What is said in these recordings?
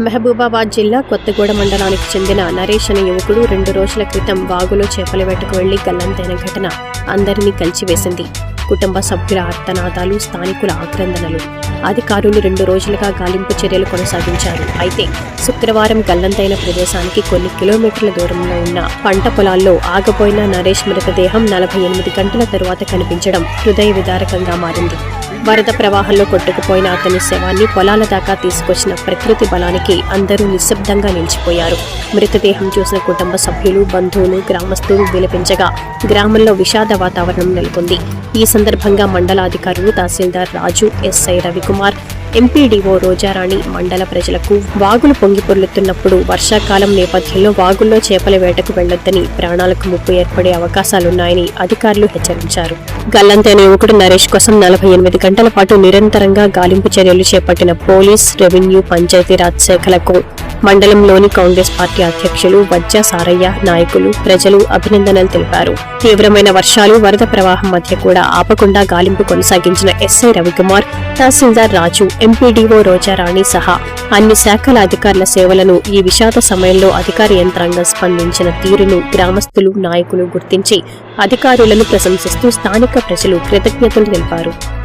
మహబూబాబాద్ జిల్లా కొత్తగూడ మండలానికి చెందిన నరేష్ అనే యువకుడు రెండు రోజుల క్రితం వాగులో చేపల వేటకు వెళ్ళి గల్లంతైన ఘటన అందరినీ కలిచివేసింది. కుటుంబ సభ్యుల ఆర్తనాదాలు స్థానికుల ఆక్రందనలు. అధికారులు రెండు రోజులుగా గాలింపు చర్యలు కొనసాగించారు. అయితే శుక్రవారం గల్లంతైన ప్రదేశానికి కొన్ని కిలోమీటర్ల దూరంలో ఉన్న పంట పొలాల్లో ఆగపోయిన నరేష్ మృతదేహం నలభై ఎనిమిది గంటల తరువాత కనిపించడం హృదయ విదారకంగా మారింది. వరద ప్రవాహంలో కొట్టుకుపోయిన అతని శవాన్ని పొలాల దాకా తీసుకొచ్చిన ప్రకృతి బలానికి అందరూ నిశ్శబ్దంగా నిలిచిపోయారు. మృతదేహం చూసిన కుటుంబ సభ్యులు బంధువులు గ్రామస్తులు విలపించగా గ్రామంలో విషాద వాతావరణం నెలకొంది. ఈ సందర్భంగా మండలాధికారులు తహసీల్దార్ రాజు ఎస్ఐ రవికుమార్ ఎంపీడీఓ రోజారాణి మండల ప్రజలకు వాగులు పొంగి పొర్లుతున్నప్పుడు వర్షాకాలం నేపథ్యంలో వాగుల్లో చేపల వేటకు వెళ్ళొద్దని ప్రాణాలకు ముప్పు ఏర్పడే అవకాశాలున్నాయని అధికారులు హెచ్చరించారు. గల్లంతైన యువకుడు నరేష్ కోసం నలభై ఎనిమిది గంటల పాటు నిరంతరంగా గాలింపు చర్యలు చేపట్టిన పోలీస్ రెవెన్యూ పంచాయతీరాజ్ శాఖలకు మండలంలోని కాంగ్రెస్ పార్టీ అధ్యక్షులు వజ్జ సారయ్య నాయకులు ప్రజలు అభినందనలు తెలిపారు. తీవ్రమైన వర్షాలు వరద ప్రవాహం మధ్య కూడా ఆపకుండా గాలింపు కొనసాగించిన ఎస్ఐ రవికుమార్ తహసీల్దార్ రాజు ఎంపీడీఓ రోజారాణి సహా అన్ని శాఖల అధికారుల సేవలను ఈ విషాద సమయంలో అధికార యంత్రాంగం స్పందించిన తీరును గ్రామస్తులు నాయకులు గుర్తించి అధికారులను ప్రశంసిస్తూ స్థానిక ప్రజలు కృతజ్ఞతలు తెలిపారు.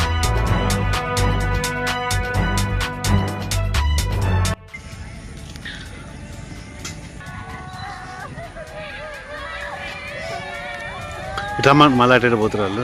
ఇట్లా మళ్ళీ అటు పోతారు వాళ్ళు